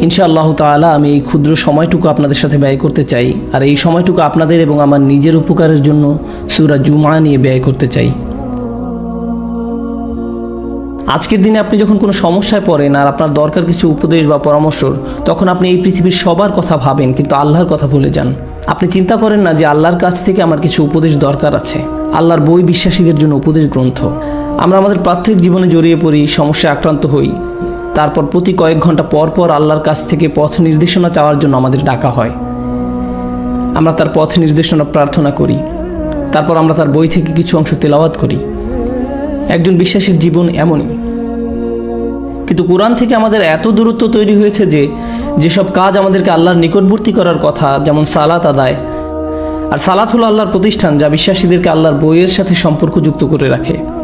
ইনশাআল্লাহ তাআলা আমি এই ক্ষুদ্র সময়টুকু আপনাদের সাথে ব্যয় করতে চাই আর এই সময়টুকু আপনাদের এবং আমার নিজের উপকারের জন্য সুরা জুমা নিয়ে ব্যয় করতে চাই। আজকের দিনে আপনি যখন কোনো সমস্যায় পড়েন আর আপনার দরকার কিছু উপদেশ বা পরামর্শর তখন আপনি এই পৃথিবীর সবার কথা ভাবেন, কিন্তু আল্লাহর কথা ভুলে যান। আপনি চিন্তা করেন না যে আল্লাহর কাছ থেকে আমার কিছু উপদেশ দরকার আছে। আল্লাহর বই বিশ্বাসীদের জন্য উপদেশ গ্রন্থ। আমরা আমাদের প্রাথমিক জীবনে জড়িয়ে পড়ি, সমস্যায় আক্রান্ত হই। তারপর প্রতি কয়েক ঘণ্টা পর পর আল্লাহর কাছ থেকে পথ নির্দেশনা চাওয়ার জন্য আমাদের ডাকা হয়। আমরা তার পথ নির্দেশনা প্রার্থনা করি। তারপর আমরা তার বই থেকে কিছু অংশ তেলাওয়াত করি। একজন বিশ্বাসীর জীবন এমনই। কিন্তু কোরআন থেকে আমাদের এত দূরত্ব তৈরি হয়েছে যে, যেসব কাজ আমাদেরকে আল্লাহর নিকটবর্তী করার কথা, যেমন সালাত আদায়, আর সালাত হলো আল্লাহর প্রতিষ্ঠান যা বিশ্বাসীদেরকে আল্লাহর বইয়ের সাথে সম্পর্ক যুক্ত করে রাখে।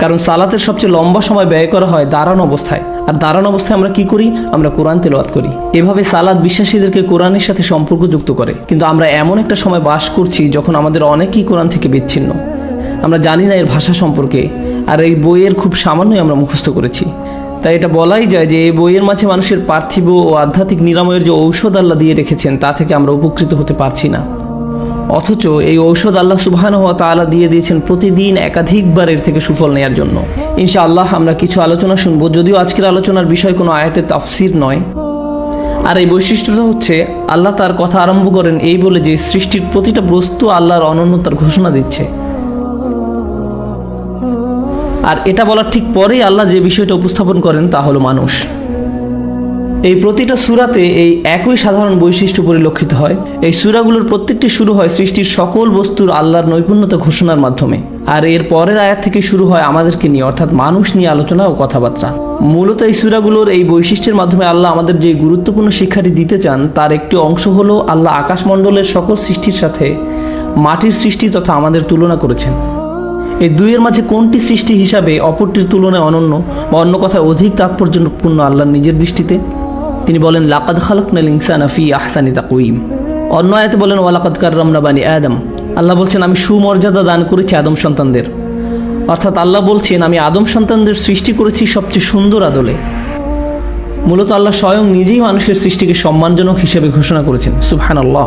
কারণ সালাতের সবচেয়ে লম্বা সময় ব্যয় করা হয় দাঁড়ানো অবস্থায়। আর দাঁড়ানো অবস্থায় আমরা কি করি? আমরা কোরআন তেলাওয়াত করি। এভাবে সালাদ বিশ্বাসীদেরকে কোরআনের সাথে সম্পর্ক যুক্ত করে। কিন্তু আমরা এমন একটা সময় বাস করছি যখন আমাদের অনেকেই কোরআন থেকে বিচ্ছিন্ন। আমরা জানি না এর ভাষা সম্পর্কে, আর এই বইয়ের খুব সামান্যই আমরা মুখস্থ করেছি। তাই এটা বলাই যায় যে এই বইয়ের মাঝে মানুষের পার্থিব ও আধ্যাত্মিক নিরাময়ের যে ঔষধ আল্লাহ দিয়ে রেখেছেন, তা থেকে আমরা উপকৃত হতে পারছি না। অথচ এই ঔষধ আল্লাহ সুবহান হওয়া তালা দিয়ে দিয়েছেন প্রতিদিন একাধিকবার এর থেকে সুফল নেয়ার জন্য। ইনশাআল্লাহ আমরা কিছু আলোচনা শুনব, যদিও আজকের আলোচনার বিষয় কোনো আয়াতের তাফসির নয়। আর এই বৈশিষ্ট্যটা হচ্ছে, আল্লাহ তার কথা আরম্ভ করেন এই বলে যে সৃষ্টির প্রতিটা বস্তু আল্লাহর অনন্যতার ঘোষণা দিচ্ছে। আর এটা বলার ঠিক পরেই আল্লাহ যে বিষয়টা উপস্থাপন করেন তা হলো মানুষ। এই প্রতিটা সুরাতে এই একই সাধারণ বৈশিষ্ট্য পরিলক্ষিত হয়। এই সুরাগুলোর প্রত্যেকটি শুরু হয় সৃষ্টির সকল বস্তুর আল্লাহর নৈপুণ্যতা ঘোষণার মাধ্যমে। আর এর পরের আয়াত থেকে শুরু হয় আমাদেরকে নিয়ে, অর্থাৎ মানুষ নিয়ে আলোচনা ও কথাবার্তা। মূলত এই সুরাগুলোর এই বৈশিষ্ট্যের মাধ্যমে আল্লাহ আমাদের যে গুরুত্বপূর্ণ শিক্ষাটি দিতে চান, তার একটি অংশ হলো আল্লাহ আকাশমণ্ডলের সকল সৃষ্টির সাথে মাটির সৃষ্টি তথা আমাদের তুলনা করেছেন। এই দুইয়ের মাঝে কোনটি সৃষ্টি হিসাবে অপরটির তুলনায় অনন্য বা অন্য কথায় অধিক তাৎপর্যপূর্ণ আল্লাহর নিজের দৃষ্টিতে? তিনি বলেন, লাকাদ খালাকনাল ইনসানা ফি আহসানি তাকুইম অন্য আয়াতে বলেন, ওয়ালাকাদ কাররামনা বানি আদম। আল্লাহ বলছেন, আমি সুমর্যাদা দান করেছি আদম সন্তানদের। অর্থাৎ আল্লাহ বলছেন, আমি আদম সন্তানদের সৃষ্টি করেছি সবচেয়ে সুন্দর আদলে। মূলত আল্লাহ স্বয়ং নিজেই মানুষের সৃষ্টিকে সম্মানজনক হিসেবে ঘোষণা করেছেন। সুবহান আল্লাহ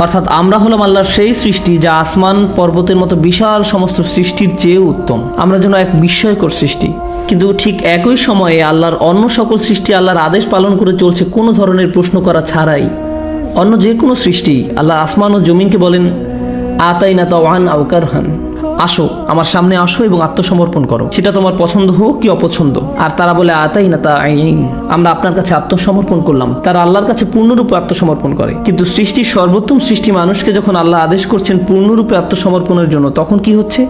অর্থাৎ আমরা হলাম আল্লাহর সেই সৃষ্টি যা আসমান, পর্বতের মতো বিশাল সমস্ত সৃষ্টির চেয়েও উত্তম। আমরা যেন এক বিস্ময়কর সৃষ্টি। কিন্তু ঠিক একই সময়ে আল্লাহর অন্য সকল সৃষ্টি আল্লাহর আদেশ পালন করে চলছে কোনো ধরনের প্রশ্ন করা ছাড়াই। অন্য যে কোনো সৃষ্টি আল্লাহ আসমান ও জমিনকে বলেন আতাই না তাওয়ান আউকার হান আসো, আমার সামনে আসো এবং আত্মসমর্পণ করো। সেটা তোমার পছন্দ হোক কি অপছন্দ। আর তারা বলে আতাই না তা আমরা আপনার কাছে আত্মসমর্পণ করলাম। তারা আল্লাহর কাছে পূর্ণরূপে আত্মসমর্পণ করে। কিন্তু সৃষ্টির সর্বোত্তম সৃষ্টি মানুষকে যখন আল্লাহ আদেশ করছেন পূর্ণরূপে আত্মসমর্পণের জন্য, তখন কি হচ্ছে?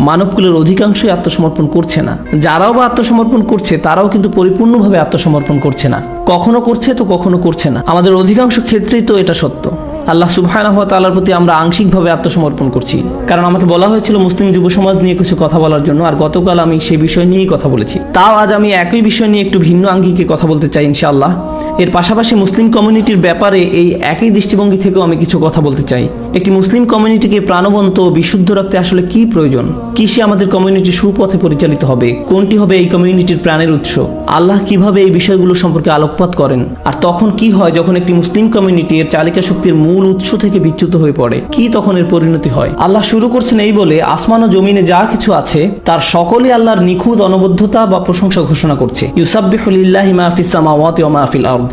মানবকুলের অধিকাংশই আত্মসমর্পণ করছে না। যারাও বা আত্মসমর্পণ করছে, তারাও কিন্তু পরিপূর্ণভাবে আত্মসমর্পণ করছে না। কখনো করছে তো কখনো করছে না। আমাদের অধিকাংশ ক্ষেত্রেই তো এটা সত্য। আল্লাহ সুবহানাহু ওয়া প্রতি আমরা আংশিকভাবে আত্মসমর্পণ করছি। কারণ আমাকে বলা হয়েছিল মুসলিম যুব সমাজ নিয়ে কিছু কথা বলার জন্য, আর গতকাল আমি সেই বিষয় নিয়েই কথা বলেছি। তাও আজ আমি একই বিষয় নিয়ে একটু ভিন্ন আঙ্গিকে কথা বলতে চাই ইনশাআল্লাহ। এর পাশাপাশি মুসলিম কমিউনিটির ব্যাপারে এই একই দৃষ্টিভঙ্গি থেকেও আমি কিছু কথা বলতে চাই। একটি মুসলিম কমিউনিটিকে প্রাণবন্ত ও বিশুদ্ধ রাখতে আসলে কি প্রয়োজন? কিসে আমাদের কমিউনিটি সুপথে পরিচালিত হবে? কোনটি হবে এই কমিউনিটির প্রাণের উৎস? আল্লাহ কীভাবে এই বিষয়গুলো সম্পর্কে আলোকপাত করেন? আর তখন কি হয় যখন একটি মুসলিম কমিউনিটি এর চালিকা শক্তির মূল উৎস থেকে বিচ্যুত হয়ে পড়ে? কি তখন এর পরিণতি হয়? আল্লাহ শুরু করছেন এই বলে, আসমান ও জমিনে যা কিছু আছে, তার সকলই আল্লাহর নিখুঁত অনবদ্ধতা বা প্রশংসা ঘোষণা করছে। ইউসাবিহুলিল্লাহি মাহফিস মাহফিল আরদ।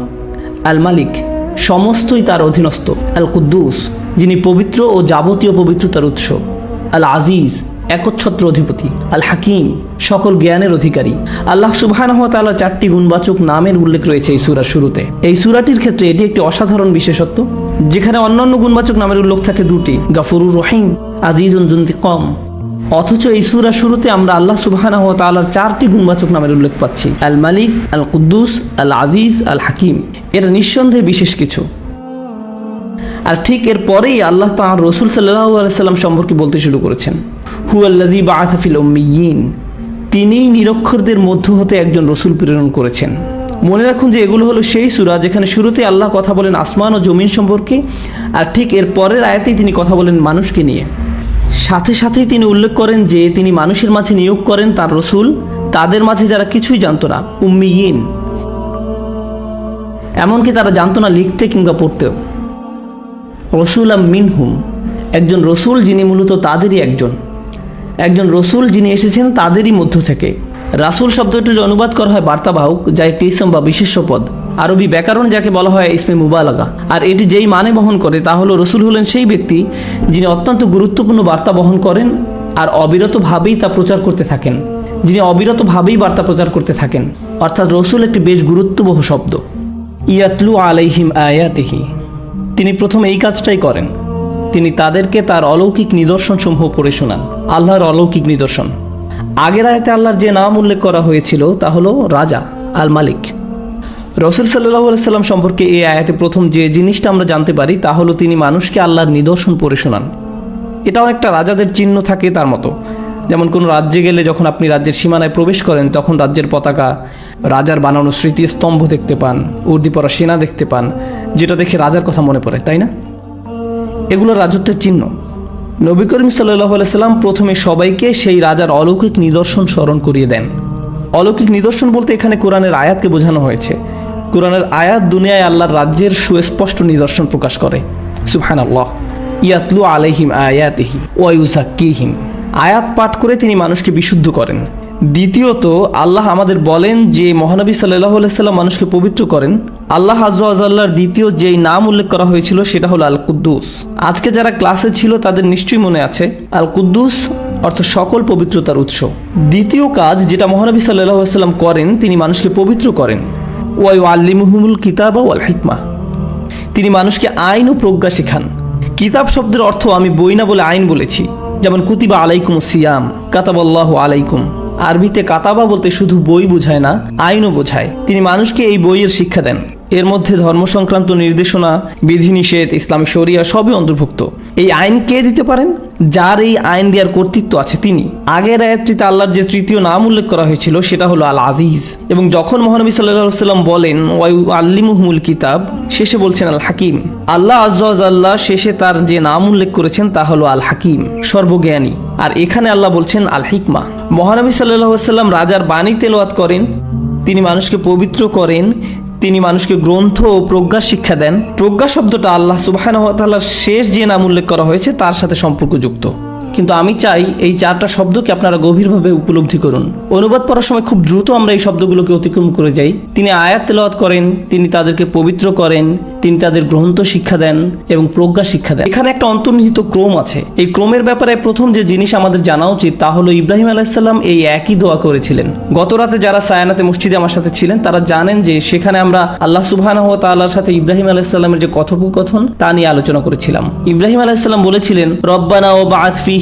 আল মালিক সমস্তই তার অধীনস্থ। আল কুদ্দুস যিনি পবিত্র ও যাবতীয় পবিত্রতার উৎস। আল আজিজ একচ্ছত্র অধিপতি। আল হাকিম সকল জ্ঞানের অধিকারী। আল্লাহ সুবহানাহু চারটি গুণবাচক নামের উল্লেখ রয়েছে এই সূরার শুরুতে। এই সূরাটির ক্ষেত্রে এটি একটি অসাধারণ বিশেষত্ব, যেখানে অন্যান্য গুণবাচক নামের উল্লেখ থাকে দুটি। গাফুরুর রহিম, আজিজুন জুন্তিকম অথচ এই সূরার শুরুতে আমরা আল্লাহ তাআলার চারটি গুণবাচক নামের উল্লেখ পাচ্ছি। আল মালিক, আল কুদ্দুস, আল আজিজ, আল হাকিম। এটা নিঃসন্দেহে বিশেষ কিছু। আর ঠিক এর পরেই আল্লাহ তাঁর রসুল সাল্লাহ আলাইসাল্লাম সম্পর্কে বলতে শুরু করেছেন। হু আল্লাদি বা আসাফিল তিনিই নিরক্ষরদের মধ্য হতে একজন রসুল প্রেরণ করেছেন। মনে রাখুন যে এগুলো হলো সেই সুরা যেখানে শুরুতে আল্লাহ কথা বলেন আসমান ও জমিন সম্পর্কে, আর ঠিক এর পরের আয়াতেই তিনি কথা বলেন মানুষকে নিয়ে। সাথে সাথেই তিনি উল্লেখ করেন যে তিনি মানুষের মাঝে নিয়োগ করেন তার রসুল, তাদের মাঝে যারা কিছুই জানত না, উম্মিয়িন। এমনকি তারা জানত না লিখতে কিংবা পড়তেও। রসুলাম মিনহুম, একজন রসুল যিনি মূলত তাদেরই একজন। একজন রসুল যিনি এসেছেন তাদেরই মধ্য থেকে। রাসুল শব্দটি অনুবাদ করা হয় বার্তাবাহক, যা একটি ইসম বা বিশেষ্য পদ। আরবি ব্যাকরণ যাকে বলা হয় ইসমে মুবালাগা। আর এটি যেই মানে বহন করে, তা হলো রসুল হলেন সেই ব্যক্তি যিনি অত্যন্ত গুরুত্বপূর্ণ বার্তা বহন করেন আর অবিরতভাবেই তা প্রচার করতে থাকেন। যিনি অবিরতভাবেই বার্তা প্রচার করতে থাকেন। অর্থাৎ রসুল একটি বেশ গুরুত্ববহ শব্দ। ইয়াতলু আলাইহিম আয়াতিহি। তিনি প্রথম এই কাজটাই করেন। তিনি তাদেরকে তার অলৌকিক নিদর্শনসমূহ পড়ে শোনান। আল্লাহর অলৌকিক নিদর্শন। আগের আয়াতে আল্লাহর যে নাম উল্লেখ করা হয়েছিল, তা হলো রাজা আল মালিক রসুল সাল্লাহ সাল্লাম সম্পর্কে এই আয়াতে প্রথম যে জিনিসটা আমরা জানতে পারি, তা হলো তিনি মানুষকে আল্লাহর নিদর্শন পড়ে শোনান। এটা অনেকটা রাজাদের চিহ্ন থাকে তার মতো। যেমন কোনো রাজ্যে গেলে যখন আপনি রাজ্যের সীমানায় প্রবেশ করেন, তখন রাজ্যের পতাকা রাজার বানানো স্মৃতিস্তম্ভ দেখতে পান, উর্দি পরা সেনা দেখতে পান, যেটা দেখে রাজার কথা মনে পড়ে, তাই না? এগুলো রাজত্বের চিহ্ন। নবী করিম সাল্লাহ সাল্লাম প্রথমে সবাইকে সেই রাজার অলৌকিক নিদর্শন স্মরণ করিয়ে দেন। অলৌকিক নিদর্শন বলতে এখানে কোরআনের আয়াতকে বোঝানো হয়েছে। কোরআনের আয়াত দুনিয়ায় আল্লাহর রাজ্যের সুস্পষ্ট নিদর্শন প্রকাশ করে। সুবহান আল্লাহ ইয়াতলু আলাইহিম আয়াতিহি ওয়ুজাক্কিহিম আয়াত পাঠ করে তিনি মানুষকে বিশুদ্ধ করেন। দ্বিতীয়ত, আল্লাহ আমাদের বলেন যে মহানবী সাল্লাহ সাল্লাম মানুষকে পবিত্র করেন। আল্লাহ আজ্লাহর দ্বিতীয় যেই নাম উল্লেখ করা হয়েছিল সেটা হলো আল কুদ্দুস আজকে যারা ক্লাসে ছিল তাদের নিশ্চয়ই মনে আছে আল কুদ্দুস অর্থ সকল পবিত্রতার উৎস। দ্বিতীয় কাজ যেটা মহানবী সাল্লাহ সাল্লাম করেন, তিনি মানুষকে পবিত্র করেন। ওয়াই আল্লিমুহুমুল কিতাব ওয়াল হিকমা। তিনি মানুষকে আইন ও প্রজ্ঞা শেখান। কিতাব শব্দের অর্থ আমি বই না বলে আইন বলেছি। যেমন, কুতিবা আলাইকুম সিয়াম, কাতাবাল্লাহ আলাইকুম। আরবিতে কাতাবা বলতে শুধু বই বোঝায় না, আইনও বোঝায়। তিনি মানুষকে এই বইয়ের শিক্ষা দেন। এর মধ্যে ধর্ম সংক্রান্ত নির্দেশনা, বিধিনিষেধ ইসলামী শরিয়া সবই অন্তর্ভুক্ত। এই আইন কে দিতে পারেন? যার এই আইন দেওয়ার কর্তৃত্ব আছে তিনি। আগের আয়াতটিতে আল্লাহর যে তৃতীয় নাম উল্লেখ করা হয়েছিল, সেটা হলো আল আজিজ এবং যখন মহানবী সাল্লাহ সাল্লাম বলেন ওয়াইউ আল্লিমুহমুল কিতাব শেষে বলছেন আল হাকিম আল্লাহ আজ্লাহ শেষে তার যে নাম উল্লেখ করেছেন, তা হলো আল হাকিম সর্বজ্ঞানী। আর এখানে আল্লাহ বলছেন আল হিকমা মহানবী সাল্লাহ সাল্লাম রাজার বাণী তেলোয়াত করেন। তিনি মানুষকে পবিত্র করেন। তিনি মানুষকে গ্রন্থ ও প্রজ্ঞা শিক্ষা দেন। প্রজ্ঞা শব্দটা আল্লাহ সুবাহ শেষ যে নাম উল্লেখ করা হয়েছে, তার সাথে সম্পর্কযুক্ত। কিন্তু আমি চাই এই চারটা শব্দকে আপনারা গভীরভাবে উপলব্ধি করুন। অনুবাদ পড়ার সময় খুব দ্রুত আমরা এই শব্দগুলোকে অতিক্রম করে যাই। তিনি আয়াত তেলাওয়াত করেন, তিনি তাদেরকে পবিত্র করেন, তিনি তাদের গ্রন্থ শিক্ষা দেন এবং প্রজ্ঞা শিক্ষা দেন। এখানে একটা অন্তর্নিহিত ক্রম আছে। এই ক্রমের ব্যাপারে প্রথম যে জিনিস আমাদের জানা উচিত, তা হলো ইব্রাহিম আলাইসাল্লাম এই একই দোয়া করেছিলেন। গত রাতে যারা সায়ানাতে মসজিদে আমার সাথে ছিলেন, তারা জানেন যে সেখানে আমরা আল্লাহ সুবাহ তাল্লাহর সাথে ইব্রাহিম আলাইসাল্লামের যে কথোপকথন, তা নিয়ে আলোচনা করেছিলাম। ইব্রাহিম আলাইসাল্লাম বলেছিলেন, রব্বানা ও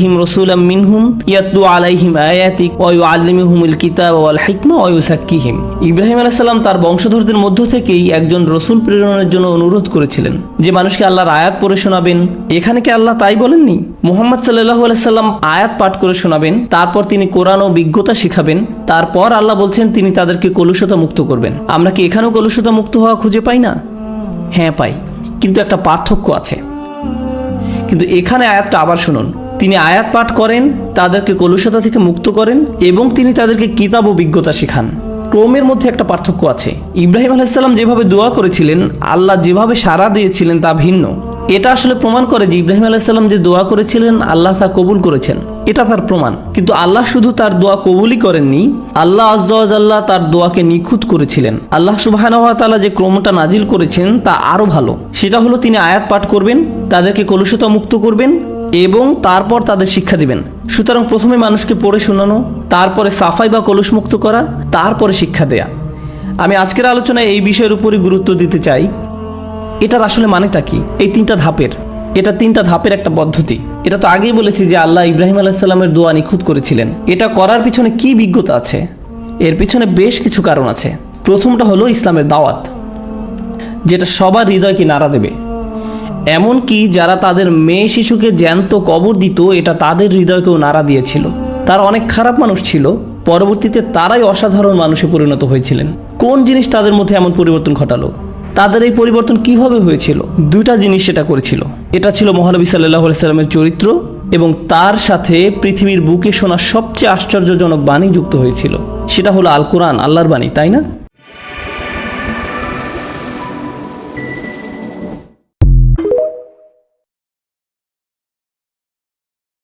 বাসফিহিম রসুলাম মিনহুম ইয়াতলু আলাইহিম আয়াতিক ওয়া ইউআল্লিমুহুমুল কিতাব ওয়াল হিকমা ওয়া ইউসাক্কিহিম ইব্রাহিম আলাইসাল্লাম তার বংশধরদের মধ্য থেকেই একজন রসুল প্রেরণের জন্য অনুরোধ করেছিলেন যে মানুষকে আল্লাহর আয়াত পড়ে শোনাবেন। এখানে কি আল্লাহ তাই বলেননি? মোহাম্মদ সাল্লাহ সাল্লাম আয়াত পাঠ করে শোনাবেন, তারপর তিনি কোরআন ও বিজ্ঞতা শিখাবেন, তারপর আল্লাহ বলছেন তিনি তাদেরকে কলুষতা মুক্ত করবেন। আমরা কি এখানেও কলুষতা মুক্ত হওয়া খুঁজে পাই না? হ্যাঁ পাই। কিন্তু একটা পার্থক্য আছে। কিন্তু এখানে আয়াতটা আবার শুনুন। তিনি আয়াত পাঠ করেন, তাদেরকে কলুষতা থেকে মুক্ত করেন এবং তিনি তাদেরকে কিতাব ও বিজ্ঞতা শেখান। ক্রমের মধ্যে একটা পার্থক্য আছে। ইব্রাহিম আলাইসাল্লাম যেভাবে দোয়া করেছিলেন, আল্লাহ যেভাবে সাড়া দিয়েছিলেন তা ভিন্ন। এটা আসলে প্রমাণ করে যে ইব্রাহিম আলাইসাল্লাম যে দোয়া করেছিলেন, আল্লাহ তা কবুল করেছেন। এটা তার প্রমাণ। কিন্তু আল্লাহ শুধু তার দোয়া কবুলই করেননি, আল্লাহ আজ্লাহ তার দোয়াকে নিখুঁত করেছিলেন। আল্লাহ সুবাহানওয়াতালা যে ক্রমটা নাজিল করেছেন, তা আরও ভালো। সেটা হলো তিনি আয়াত পাঠ করবেন, তাদেরকে কলুষতা মুক্ত করবেন এবং তারপর তাদের শিক্ষা দিবেন। সুতরাং প্রথমে মানুষকে পড়ে শোনানো, তারপরে সাফাই বা কলুষ মুক্ত করা, তারপরে শিক্ষা দেয়া। আমি আজকের আলোচনায় এই বিষয়ের উপরই গুরুত্ব দিতে চাই। এটার আসলে মানেটা কি? এই তিনটা ধাপের। এটা তিনটা ধাপের একটা পদ্ধতি। এটা তো আগেই বলেছি যে আল্লাহ ইব্রাহিম আলাইসাল্লামের দোয়া নিখুঁত করেছিলেন। এটা করার পিছনে কি বিজ্ঞতা আছে? এর পিছনে বেশ কিছু কারণ আছে। প্রথমটা হলো ইসলামের দাওয়াত, যেটা সবার হৃদয়কে নাড়া দেবে। এমনকি যারা তাদের মেয়ে শিশুকে জ্যান্ত কবর দিত, এটা তাদের হৃদয়কেও নাড়া দিয়েছিল। তারা অনেক খারাপ মানুষ ছিল, পরবর্তীতে তারাই অসাধারণ মানুষে পরিণত হয়েছিলেন। কোন জিনিস তাদের মধ্যে এমন পরিবর্তন ঘটালো? তাদের এই পরিবর্তন কীভাবে হয়েছিল? দুইটা জিনিস সেটা করেছিল। এটা ছিল মহানবী সাল্লাহ সাল্লামের চরিত্র এবং তার সাথে পৃথিবীর বুকে শোনা সবচেয়ে আশ্চর্যজনক বাণী যুক্ত হয়েছিল। সেটা হলো আল কোরআন আল্লাহর বাণী, তাই না?